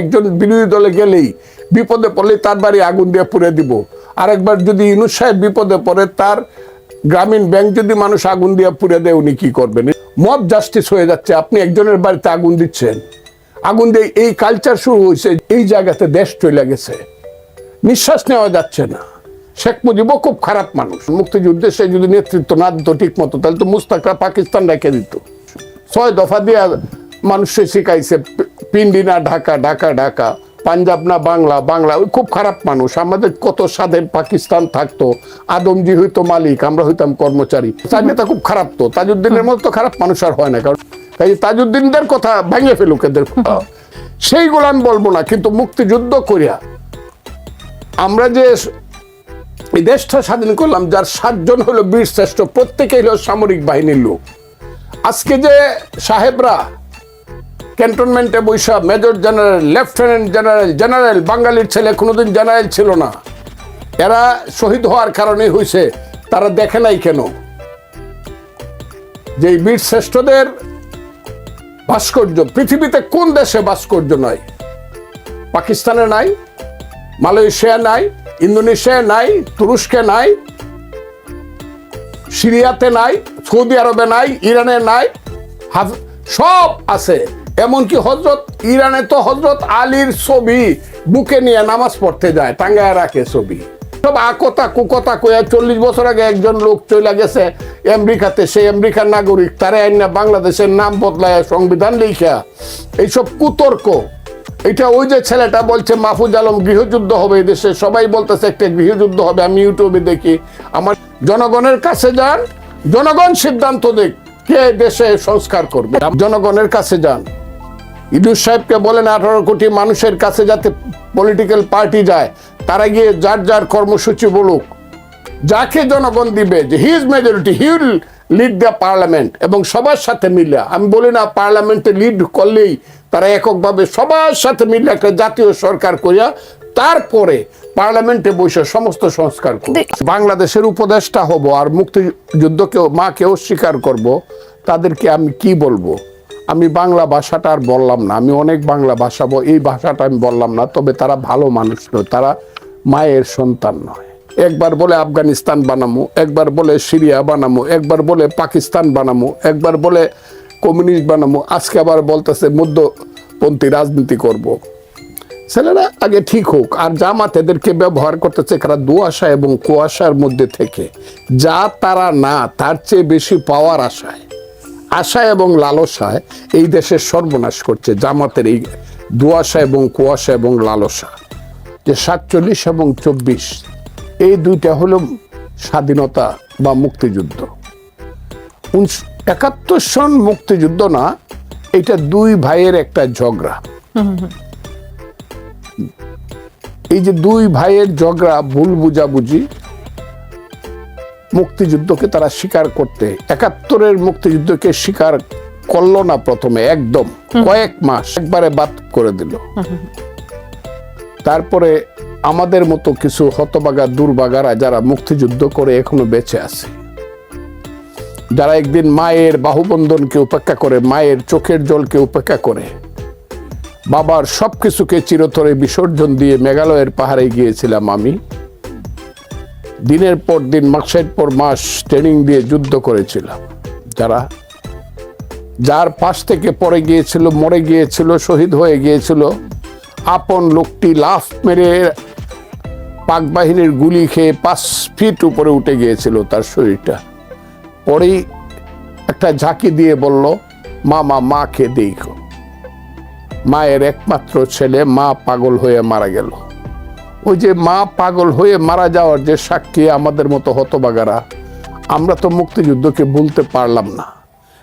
একজন বিরোধী দলে গেলেই বিপদে পড়লে তার বাড়ি আগুন দিয়ে পুড়ে দিব। আরেকবার যদি ইনুস সাহেব বিপদে পড়ে, তার গ্রামীণ ব্যাংক যদি মানুষ আগুন দিয়ে পুড়ে দেয়, উনি কি করবেন? মব জাস্টিস হয়ে যাচ্ছে। আপনি একজনের বাড়িতে আগুন দিচ্ছেন। আগুন দিয়ে এই কালচার শুরু হয়েছে, এই জায়গাতে দেশ চলে গেছে। নিঃশ্বাস নেওয়া যাচ্ছে না। শেখ মুজিবও খুব খারাপ মানুষ। মুক্তিযুদ্ধে সে যদি নেতৃত্ব না দিত ঠিক মতো, তাহলে তো মুস্তাকরা পাকিস্তান রেখে দিত। ছয় দফা দিয়ে মানুষে শিখাইছে, পিন্ডি না ঢাকা ঢাকা ঢাকা। পাঞ্জাব না বাংলা বাংলা। ওই খুব খারাপ মানুষ। আমাদের কত স্বাধীন পাকিস্তান থাকতো। আদমজি হইতো মালিক, আমরা হইতাম কর্মচারী। তার নেতা খুব খারাপ তো। তাজউদ্দিনের মতো তো খারাপ মানুষ আর হয় না। কারণ তাই তাজউদ্দিনদের কথা ভেঙে ফেলুক এদের। সেইগুলো আমি বলব না, কিন্তু মুক্তিযুদ্ধ করিয়া আমরা যে এই দেশটা স্বাধীন করলাম, যার সাতজন হলো বীর শ্রেষ্ঠ, প্রত্যেকেই হলো সামরিক বাহিনীর লোক। আজকে যে সাহেবরা ক্যান্টনমেন্টে বৈশা major general, lieutenant general general, বাঙালির ছেলে কোনোদিন জেনারেল ছিল না। এরা শহীদ হওয়ার কারণে হয়েছে তারা দেখে নাই কেন? যে বীর শ্রেষ্ঠদের ভাস্কর্য, পৃথিবীতে কোন দেশে ভাস্কর্য নয় পাকিস্তানে নাই মালয়েশিয়া নাই ইন্দোনেশিয়া নাই, তুরস্কে নাই, সিরিয়াতে নাই, সৌদি আরবে নাই, ইরানে নাই সব আছে। এমনকি হজরত ইরানে তো হজরত আলীর ছবি বুকে নিয়ে নামাজ পড়তে যায়, টাঙ্গায় রাখে ছবি। সব আকতা কুকতা কয়া চল্লিশ বছর আগে একজন লোক চলে গেছে আমেরিকাতে, সেই আমেরিকার নাগরিক, তারে আইনা বাংলাদেশের নাম বদলায় সংবিধান লিখা এইসব কুতর্ক এটা ওই যে ছেলেটা বলছে, মাহফুজ আলম গৃহযুদ্ধ হবে এই দেশে, সবাই বলতেছে একটা গৃহযুদ্ধ হবে, আমি ইউটিউবে দেখি। আমার জনগণের কাছে যান, জনগণ সিদ্ধান্ত দেখ, কে দেশে সংস্কার করবে। জনগণের কাছে যান। ইদুস সাহেবকে বলেন আঠারো কোটি মানুষের কাছে যাতে পলিটিক্যাল পার্টি যায় তারা গিয়ে যার যার কর্মসূচি বলুক যাকে জনগণ দিবে যে his majority he will lead the parliament এবং সবার সাথে মিলে আমি বলি না পার্লামেন্টে লিড করলেই তারা এককভাবে সবার সাথে মিলে একটা জাতীয় সরকার করিয়া তারপরে পার্লামেন্টে বসে সমস্ত সংস্কার করব। বাংলাদেশের উপদেষ্টা হব আর মুক্তিযুদ্ধকে মাকে অস্বীকার করব তাদেরকে আমি কি বলব? আমি বাংলা ভাষাটা আর বললাম না। আমি অনেক বাংলা ভাষা এই ভাষাটা আমি বললাম না, তবে তারা ভালো মানুষ নয়, তারা মায়ের সন্তান নয়। একবার বলে আফগানিস্তান বানামো, একবার বলে সিরিয়া বানামো, একবার বলে পাকিস্তান বানামো, একবার বলে কমিউনিস্ট বানামো, আজকে আবার বলতেছে মধ্যপন্থী রাজনীতি করব। ছেলেরা আগে ঠিক হোক, আর জামাত এদেরকে ব্যবহার করতেছে কারা দুয়াশা এবং কুয়াশার মধ্যে থেকে। যা তারা না, তার চেয়ে বেশি পাওয়ার আশায়। আশা এবং লালসায় এই দেশের সর্বনাশ করছে জামাতের এই দুয়াশা এবং কুয়াশা এবং লালসা। যে সাতচল্লিশ এবং চব্বিশ, এই দুইটা হলো স্বাধীনতা বা মুক্তিযুদ্ধ। একাত্তর সন মুক্তিযুদ্ধ না, এটা দুই ভাইয়ের একটা ঝগড়া। এই যে দুই ভাইয়ের ঝগড়া, ভুল বুঝাবুঝি মুক্তিযুদ্ধকে তারা স্বীকার করতে একাত্তরের মুক্তিযুদ্ধকে স্বীকার করল না প্রথমে একদম। কয়েক মাস একবারে বাদ করে দিল। তারপরে আমাদের মতো কিছু হতবাগা দুর্বাগারা যারা মুক্তিযুদ্ধ করে এখনও বেঁচে আছে যারা একদিন মায়ের বাহুবন্ধনকে উপেক্ষা করে মায়ের চোখের জলকে উপেক্ষা করে বাবার সবকিছুকে চিরতরে বিসর্জন দিয়ে মেঘালয়ের পাহাড়ে গিয়েছিলাম আমি দিনের পর দিন, মাসের পর মাস ট্রেনিং দিয়ে যুদ্ধ করেছিলাম যারা, যার পাশ থেকে পড়ে গিয়েছিল, মরে গিয়েছিল, শহীদ হয়ে গিয়েছিল, আপন লোকটি লাফ মেরে পাক বাহিনীর গুলি খেয়ে পাঁচ ফিট উপরে উঠে গিয়েছিল তার শরীরটা। পরেই একটা ঝাঁকি দিয়ে বলল, মা মা মাকে দেখো। মায়ের একমাত্র ছেলে, মা পাগল হয়ে মারা গেল। ওই যে মা পাগল হয়ে মারা যাওয়ার যে সাক্ষী আমাদের মতো হতবাগারা, আমরা তো মুক্তিযুদ্ধকে ভুলতে পারলাম না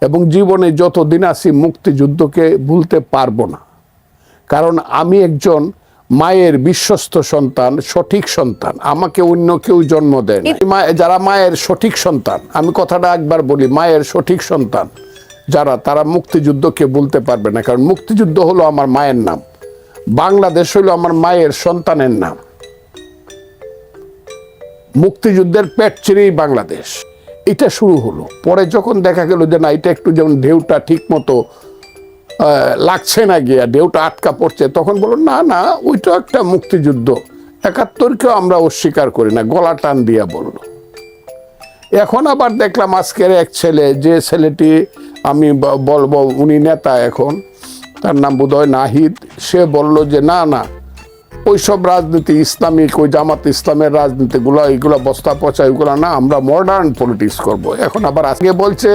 এবং জীবনে যতদিন আছি মুক্তিযুদ্ধকে ভুলতে পারব না। কারণ আমি একজন মায়ের বিশ্বস্ত সন্তান, সঠিক সন্তান। আমাকে অন্য কেউ জন্ম দেয় না। মা- যারা মায়ের সঠিক সন্তান, আমি কথাটা একবার বলি, মায়ের সঠিক সন্তান যারা, তারা মুক্তিযুদ্ধকে বলতে পারবে না। কারণ মুক্তিযুদ্ধ হলো আমার মায়ের নাম। বাংলাদেশ হলো আমার মায়ের সন্তানের নাম। মুক্তিযুদ্ধের পেট ছেড়েই বাংলাদেশ। এটা শুরু হলো। পরে যখন দেখা গেল যে না, এটা একটু যেমন ঢেউটা ঠিক মতো লাগছে না গিয়া, ঢেউটা আটকা পড়ছে, তখন বলল, না না, ওইটা একটা মুক্তিযুদ্ধ। একাত্তরকেও আমরা অস্বীকার করি না। গলা টান দিয়া বলল। এখন আবার দেখলাম আজকের এক ছেলে, যে ছেলেটি, আমি বলব, উনি নেতা এখন। তার নাম বোধহয় নাহিদ। সে বলল যে, না না, ওইসব রাজনীতি ইসলামিক, ওই জামাত ইসলামের রাজনীতিগুলো এইগুলো বস্তা পচা এগুলো না, আমরা মডার্ন পলিটিক্স করব। এখন আবার আজকে বলছে,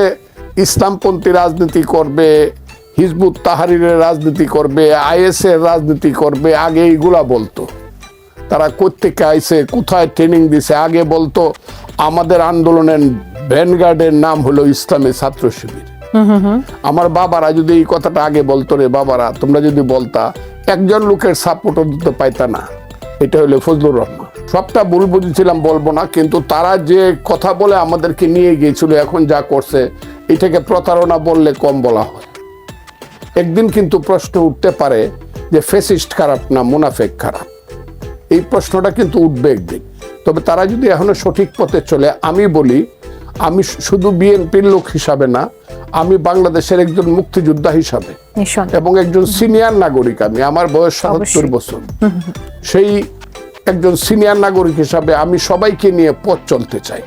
ইসলামপন্থী রাজনীতি করবে, হিজবুত তাহারিরের রাজনীতি করবে, আইএসের রাজনীতি করবে, আগে এইগুলা বলতো। তারা কোত্থেকে আইসে কোথায় ট্রেনিং দিছে, আগে বলতো, আমাদের আন্দোলনের ভ্যানগার্ডের নাম হলো ইসলামী ছাত্র শিবির। আমার বাবারা যদি এই কথাটা আগে বলতো রে বাবারা, তোমরা যদি বলতা, একজন লোকের সাপোর্টও দিতে পাইতা না। এটা হলো ফজলুর রহমান। সবটা ভুল বুঝেছিলাম, বলব না, কিন্তু তারা যে কথা বলে আমাদেরকে নিয়ে গিয়েছিল, এখন যা করছে, এটাকে প্রতারণা বললে কম বলা হয়। একদিন কিন্তু প্রশ্ন উঠতে পারে যে, ফেসিস্ট খারাপ না মুনাফেক খারাপ? এই প্রশ্নটা কিন্তু উঠবে একদিন। তবে তারা যদি এখনও সঠিক পথে চলে, আমি বলি আমি শুধু বিএনপির লোক হিসাবে না আমি বাংলাদেশের একজন মুক্তিযোদ্ধা হিসাবে এবং একজন সিনিয়র নাগরিক আমি আমার বয়স সাতাত্তর বছর। সেই একজন সিনিয়র নাগরিক হিসাবে আমি সবাইকে নিয়ে পথ চলতে চাই।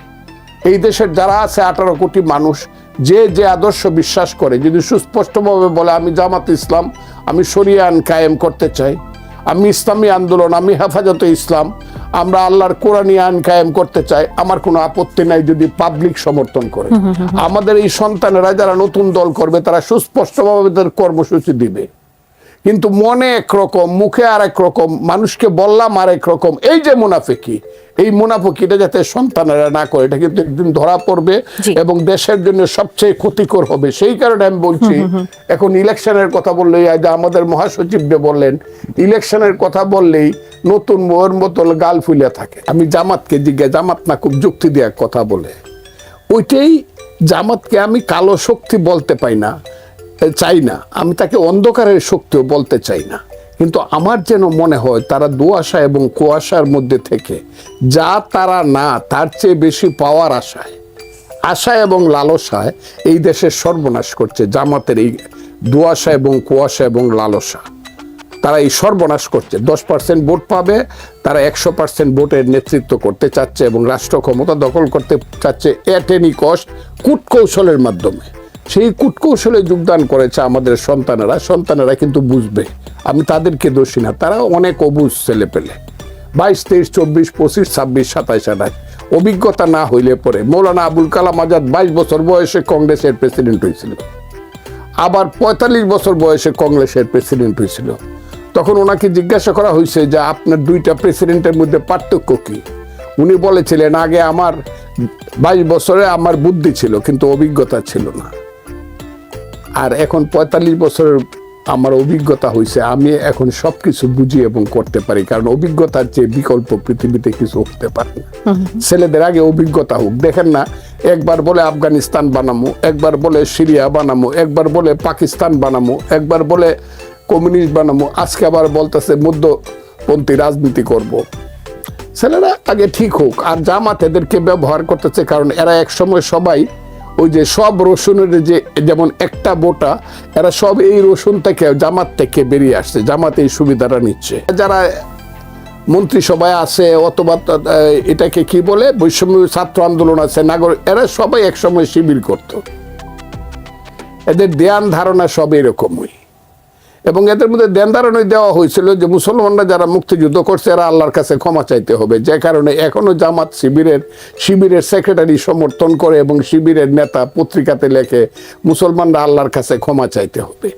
এই দেশের যারা আছে আঠারো কোটি মানুষ যে যে আদর্শ বিশ্বাস করে যদি সুস্পষ্টভাবে বলে আমি জামাত ইসলাম আমি শরিয়ান কায়েম করতে চাই আমি ইসলামী আন্দোলন আমি হেফাজতে ইসলাম আমরা আল্লাহর কোরআনী আইন কায়েম করতে চাই আমার কোনো আপত্তি নাই যদি পাবলিক সমর্থন করে। আমাদের এই সন্তানেরা যারা নতুন দল করবে তারা সুস্পষ্টভাবে তাদের কর্মসূচি দিবে। কিন্তু মনে একরকম মুখে আর এক রকম মানুষকে বললাম আর এক রকম। এই যে মুনাফিকি এই মুনাফিকিটা যাতে সন্তানেরা না করে এটা কিন্তু একদিন ধরা পড়বে এবং দেশের জন্য সবচেয়ে ক্ষতিকর হবে। সেই কারণে আমি বলছি এখন ইলেকশনের কথা বললেই আজ আমাদের মহাসচিব যে বললেন ইলেকশনের কথা বললেই নতুন মোহর মতো গাল ফুলে থাকে। আমি জামাতকে জিজ্ঞাসা জামাত না খুব যুক্তি দেওয়ার কথা বলে। ওইটাই জামাতকে আমি কালো শক্তি বলতে পাই না। চাই না। আমি তাকে অন্ধকারের শক্তিও বলতে চাই না। কিন্তু আমার যেন মনে হয় তারা দুয়াশা এবং কুয়াশার মধ্যে থেকে, যা তারা না, তার চেয়ে বেশি পাওয়ার আশায়। আশা এবং লালসায় এই দেশের সর্বনাশ করছে, জামাতের এই দুয়াশা এবং কুয়াশা এবং লালসা। তারা এই সর্বনাশ করছে। দশ পার্সেন্ট ভোট পাবে, তারা একশো পার্সেন্ট ভোটের নেতৃত্ব করতে চাচ্ছে এবং রাষ্ট্র ক্ষমতা দখল করতে চাচ্ছে এট এনি কস্ট কূটকৌশলের মাধ্যমে। সেই কূটকৌশলে যোগদান করেছে আমাদের সন্তানেরা। সন্তানেরা কিন্তু বুঝবে। আমি তাদেরকে দোষী না তারা অনেক অবুঝ ছেলে পেলে। বাইশ, তেইশ, চব্বিশ, পঁচিশ, ছাব্বিশ, সাতাইশ, আঠাশ। অভিজ্ঞতা না হইলে পরে মৌলানা আবুল কালাম আজাদ বাইশ বছর বয়সে কংগ্রেসের প্রেসিডেন্ট হয়েছিল। আবার পঁয়তাল্লিশ বছর বয়সে কংগ্রেসের প্রেসিডেন্ট হয়েছিল। তখন ওনাকে জিজ্ঞাসা করা হয়েছে যে, আপনার দুইটা প্রেসিডেন্টের মধ্যে পার্থক্য কি? উনি বলেছিলেন, আগে আমার বাইশ বছরে আমার বুদ্ধি ছিল, কিন্তু অভিজ্ঞতা ছিল না। আর এখন পঁয়তাল্লিশ বছরের আমার অভিজ্ঞতা হয়েছে আমি এখন সব কিছু বুঝি এবং করতে পারি কারণ অভিজ্ঞতার চেয়ে বিকল্প পৃথিবীতে কিছু হতে পারে না ছেলেদের আগে অভিজ্ঞতা হোক দেখেন না একবার বলে আফগানিস্তান বানামো একবার বলে সিরিয়া বানামো একবার বলে পাকিস্তান বানামো একবার বলে কমিউনিস্ট বানামো আজকে আবার বলতেছে মধ্যপন্থী রাজনীতি করব। ছেলেরা আগে ঠিক হোক আর জামাত এদেরকে ব্যবহার করতেছে কারণ এরা একসময় সবাই ওই যে সব রসুনের যে যেমন একটা বোটা, এরা সব এই রসুন থেকে, জামাত থেকে বেরিয়ে আসছে, জামাত এই সুবিধাটা নিচ্ছে। যারা মন্ত্রিসভায় আছে অথবা এটাকে কি বলে, বৈষম্য ছাত্র আন্দোলন আছে নাগরিক এরা সবাই একসময় শিবির করত। এদের দেয়ান ধারণা সব এরকমই। এবং এদের মধ্যে ধ্যান ধারণাই দেওয়া হয়েছিল যে মুসলমানরা যারা মুক্তিযুদ্ধ করছে, এরা আল্লাহর কাছে ক্ষমা চাইতে হবে। যে কারণে এখনও জামাত শিবিরের শিবিরের সেক্রেটারি সমর্থন করে এবং শিবিরের নেতা পত্রিকাতে লেখে, মুসলমানরা আল্লাহর কাছে ক্ষমা চাইতে হবে।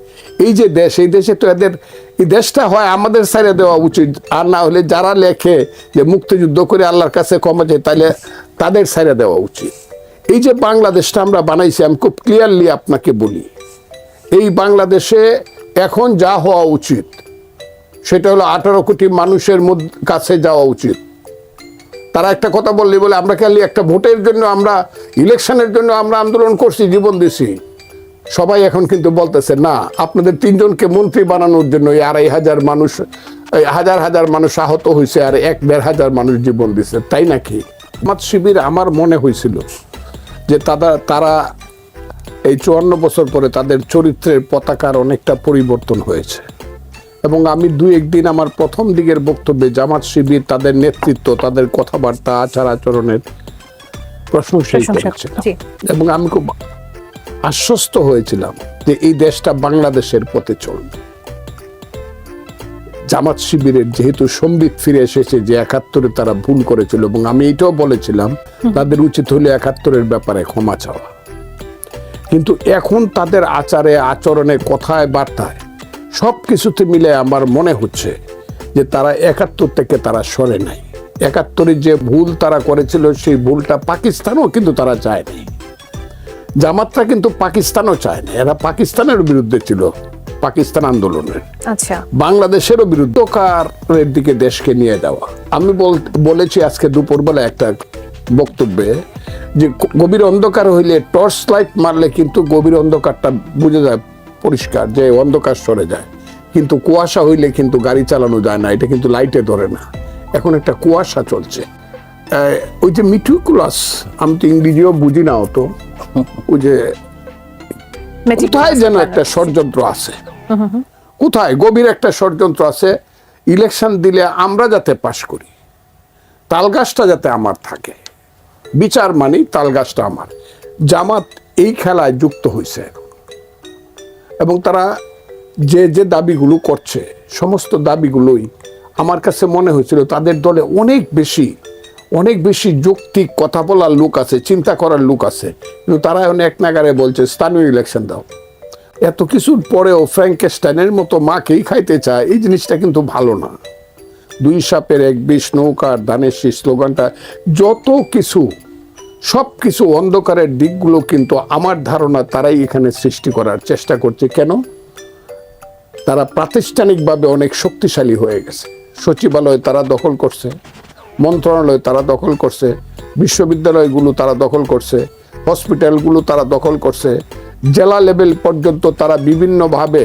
এই যে দেশ, এই দেশে তো এদের, এই দেশটা হয় আমাদের সাইডে দেওয়া উচিত। আর না হলে যারা লেখে যে মুক্তিযুদ্ধ করে আল্লাহর কাছে ক্ষমা চাই তাহলে তাদের সাইডে দেওয়া উচিত। এই যে বাংলাদেশটা আমরা বানাইছি, আমি খুব ক্লিয়ারলি আপনাকে বলি। এই বাংলাদেশে এখন যা হওয়া উচিত, সেটা হলো আঠারো কোটি মানুষের কাছে যাওয়া উচিত। তারা একটা কথা বললি বলে আমরা খালি একটা ভোটের জন্য আমরা, ইলেকশনের জন্য আমরা আন্দোলন করছি, জীবন দিছি। সবাই এখন কিন্তু বলতেছে, না, আপনাদের তিনজনকে মন্ত্রী বানানোর জন্য এই আড়াই হাজার মানুষ হাজার হাজার মানুষ আহত হয়েছে আর এক দেড় হাজার মানুষ জীবন দিছে। তাই নাকি? আমার শিবির আমার মনে হয়েছিল যে তারা তারা এই চুয়ান্ন বছর পরে তাদের চরিত্রের পতাকার অনেকটা পরিবর্তন হয়েছে। এবং আমি দুই একদিন আমার প্রথম দিকের বক্তব্যে জামাত শিবির তাদের নেতৃত্ব তাদের কথাবার্তা আচার আচরণের প্রশংসাই করেছিলাম এবং আমি খুব আশ্বস্ত হয়েছিলাম যে এই দেশটা বাংলাদেশের পথে চলবে। জামাত শিবিরের যেহেতু সম্বিত ফিরে এসেছে যে একাত্তরে তারা ভুল করেছিল এবং আমি এটাও বলেছিলাম তাদের উচিত হলে একাত্তরের ব্যাপারে ক্ষমা চাওয়া। কিন্তু এখন তাদের আচারে আচরণে কথায় বার্তায় সব কিছুতে মিলে আমার মনে হচ্ছে যে তারা একাত্তর থেকে তারা সরে নাই। একাত্তরে যে ভুল তারা করেছিল সেই ভুলটা পাকিস্তানও কিন্তু তারা চায়নি। জামাতরা কিন্তু পাকিস্তানও চায় না এরা পাকিস্তানের বিরুদ্ধে ছিল পাকিস্তান আন্দোলনের। আচ্ছা। বাংলাদেশেরও বিরুদ্ধকারের দিকে দেশকে নিয়ে যাওয়া। আমি বল- বলেছি আজকে দুপুরবেলা একটা বক্তব্যে যে গভীর অন্ধকার হইলে টর্চ লাইট মারলে কিন্তু গভীর অন্ধকারটা বুঝে যায় পরিষ্কার যে অন্ধকার সরে যায়। কিন্তু কুয়াশা হইলে কিন্তু গাড়ি চালানো যায় না এটা কিন্তু লাইটে ধরে না। এখন একটা কুয়াশা চলছে। ওই যে মিটিকুলাস আমি তো ইংরেজিও বুঝি না অত। ওই যে কোথায় যেন একটা ষড়যন্ত্র আছে। কোথায়? গভীর একটা ষড়যন্ত্র আছে। ইলেকশন দিলে আমরা যাতে পাশ করি তালগাছটা যাতে আমার থাকে। বিচার মানি তালগাছটা আমার। জামাত এই খেলায় যুক্ত হয়েছে এবং তারা যে যে দাবিগুলো করছে, সমস্ত দাবিগুলোই আমার কাছে মনে হয়েছিল, তাদের দলে অনেক বেশি অনেক বেশি যৌক্তিক কথা বলার লোক আছে, চিন্তা করার লোক আছে। কিন্তু তারা এখন এক নাগারে বলছে, স্থানীয় ইলেকশন দাও। এত কিছুর পরেও ফ্র্যাঙ্কেস্টাইনের মতো মাকেই খাইতে চায়, এই জিনিসটা কিন্তু ভালো না। দুই সাপের এক বিষ নৌকার ধানের শীষ স্লোগানটা যত কিছু সব কিছু অন্ধকারের দিকগুলো কিন্তু আমার ধারণা তারাই এখানে সৃষ্টি করার চেষ্টা করছে। কেন? তারা প্রাতিষ্ঠানিকভাবে অনেক শক্তিশালী হয়ে গেছে। সচিবালয় তারা দখল করছে, মন্ত্রণালয় তারা দখল করছে, বিশ্ববিদ্যালয়গুলো তারা দখল করছে, হসপিটালগুলো তারা দখল করছে, জেলা লেভেল পর্যন্ত তারা বিভিন্নভাবে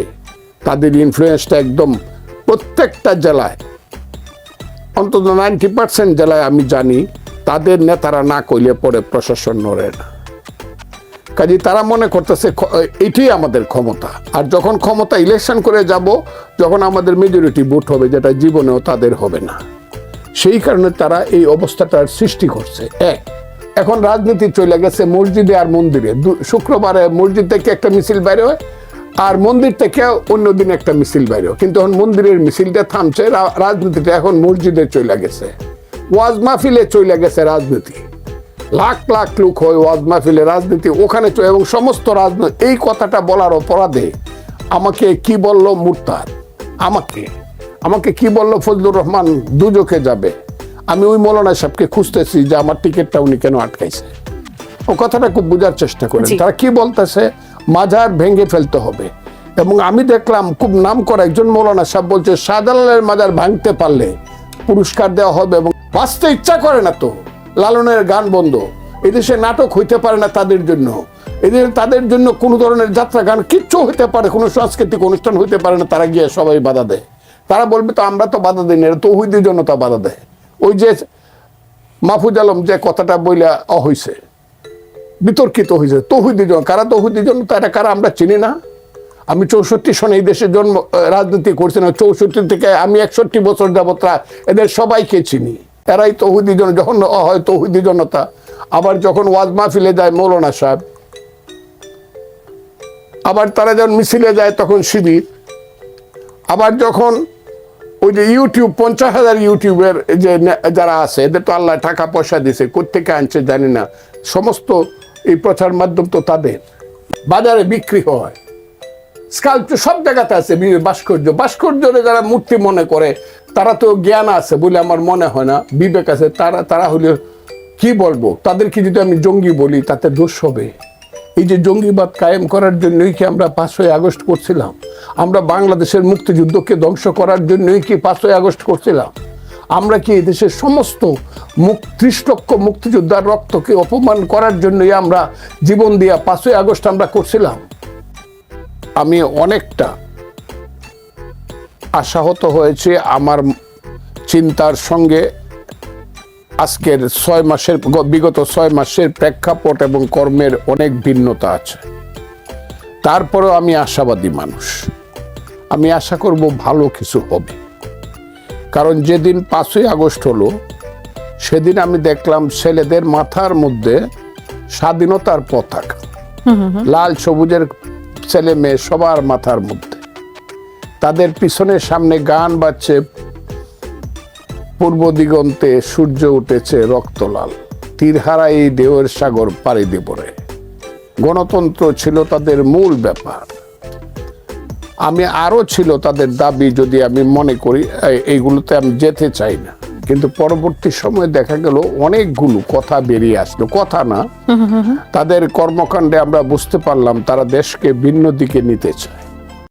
তাদের ইনফ্লুয়েন্সটা একদম প্রত্যেকটা জেলায়, অন্তত নাইনটি পার্সেন্ট জেলায় আমি জানি তাদের নেতারা না কইলে পরে প্রশাসন নড়ে না। কাজে তারা মনে করতেছে এটাই আমাদের ক্ষমতা। আর যখন ক্ষমতা ইলেকশন করে যাব, যখন আমাদের মেজরিটি ভোট হবে, যেটা জীবনেও তাদের হবে না। সেই কারণে তারা এই অবস্থাটার সৃষ্টি করছে। এক, এখন রাজনীতি চলে গেছে মসজিদে আর মন্দিরে। শুক্রবারে মসজিদ থেকে একটা মিছিল বাইরে হয়, আর মন্দির থেকে অন্যদিন একটা মিছিল বাইরে কিন্তু এখন মন্দিরের মিছিলটা থামছে রাজনীতিটা এখন মসজিদে চলে গেছে। ওয়াজ মাহফিলে চলে গেছে রাজনীতি। লাখ লাখ লোক হয় ওয়াজ মাহফিলে রাজনীতি ওখানে এবং সমস্ত রাজনীতি এই কথাটা বলার অপরাধে আমাকে কি বলল মুরতাদ? আমাকে। আমাকে কি বলল ফজলুর রহমান দুজকে যাবে। আমি ওই মৌলানা সাহেবকে খুঁজতেছি যে আমার টিকিটটা উনি কেন আটকাইছে। ও কথাটা খুব বোঝার চেষ্টা করেন। তারা কি বলতেছে? মাজার ভেঙে ফেলতে হবে। এবং আমি দেখলাম খুব নাম করা একজন মৌলানা সাহেব বলছে শাহজালালের মাজার ভাঙতে পারলে পুরস্কার দেওয়া হবে এবং বাঁচতে ইচ্ছা করে না তো। লালনের গান বন্ধ। এদেশে নাটক হইতে পারে না তাদের জন্য। এদের, তাদের জন্য কোনো ধরনের যাত্রা গান কিচ্ছু হইতে পারে, কোনো সাংস্কৃতিক অনুষ্ঠান হইতে পারে না, তারা গিয়ে সবাই বাধা দেয়। তারা বলবে তো, আমরা তো বাধা দিই না, এরা তৌহিদের জন্য তা বাধা দেয়। ওই যে মাহফুজ আলম যে কথাটা বইলা হইছে বিতর্কিত হয়েছে তৌহিদি জন কারা তৌহিদি জন তারা কারা আমরা চিনি না। আমি চৌষট্টি সনে এই দেশে জন্ম, রাজনীতি করছি না, চৌষট্টি থেকে আমি একষট্টি বছর যাবতরা এদের সবাইকে চিনি। এরাই তৌহিদি জন, যখন হয় তহুদি জনতা। আবার যখন ওয়াজ মাহফিলে যায় মৌলানা সাহেব। আবার তারা যখন মিছিলে যায় তখন শিবির আবার যখন ওই যে ইউটিউব, পঞ্চাশ হাজার ইউটিউবের যে যারা আছে, এদের তো আল্লাহ টাকা পয়সা দিছে কোথেকে আনছে জানি না। সমস্ত এই প্রচার মাধ্যম তো তাদের। বাজারে বিক্রি হয়। স্কাল্পচার সব জায়গাতে আছে ভাস্কর্য। ভাস্কর্যরে যারা মূর্তি মনে করে, তারা তো জ্ঞান আছে বলে আমার মনে হয় না। বিবেক আছে, তারা তারা হলে কি বলব? তাদেরকে যদি আমি জঙ্গি বলি, তাতে দোষ হবে। এই যে জঙ্গিবাদ কায়েম করার জন্যই কি আমরা পাঁচই আগস্ট করছিলাম? আমরা বাংলাদেশের মুক্তিযুদ্ধকে ধ্বংস করার জন্যই কি পাঁচই আগস্ট করছিলাম? আমরা কি দেশের সমস্ত ত্রিশ লক্ষ মুক্তিযোদ্ধার রক্তকে অপমান করার জন্যই আমরা জীবন দিয়া পাঁচই আগস্ট আমরা করছিলাম? আমি অনেকটা আশাহত হয়েছে আমার চিন্তার সঙ্গে আজকের ছয় মাসের বিগত ছয় মাসের প্রেক্ষাপট এবং কর্মের অনেক ভিন্নতা আছে। তারপরেও আমি আশাবাদী মানুষ। আমি আশা করব ভালো কিছু হবে। কারণ যেদিন পাঁচই আগস্ট হলো সেদিন আমি দেখলাম ছেলেদের মাথার মধ্যে স্বাধীনতার পতাকা। লাল সবুজের ছেলে মেয়ে সবার মাথার মধ্যে। তাদের পিছনের সামনে গান বাজছে, পূর্ব দিগন্তে সূর্য উঠেছে রক্তলাল। তীরহারা এই ঢেউয়ের সাগর পাড়ি দেব রে গণতন্ত্র ছিল তাদের মূল ব্যাপার। আমি আরও ছিল তাদের দাবি যদি আমি মনে করি এইগুলোতে আমি যেতে চাই না। কিন্তু পরবর্তী সময়ে দেখা গেল অনেকগুলো কথা বেরিয়ে আসলো। কথা না তাদের কর্মকাণ্ডে আমরা বুঝতে পারলাম তারা দেশকে ভিন্ন দিকে নিতে চায়।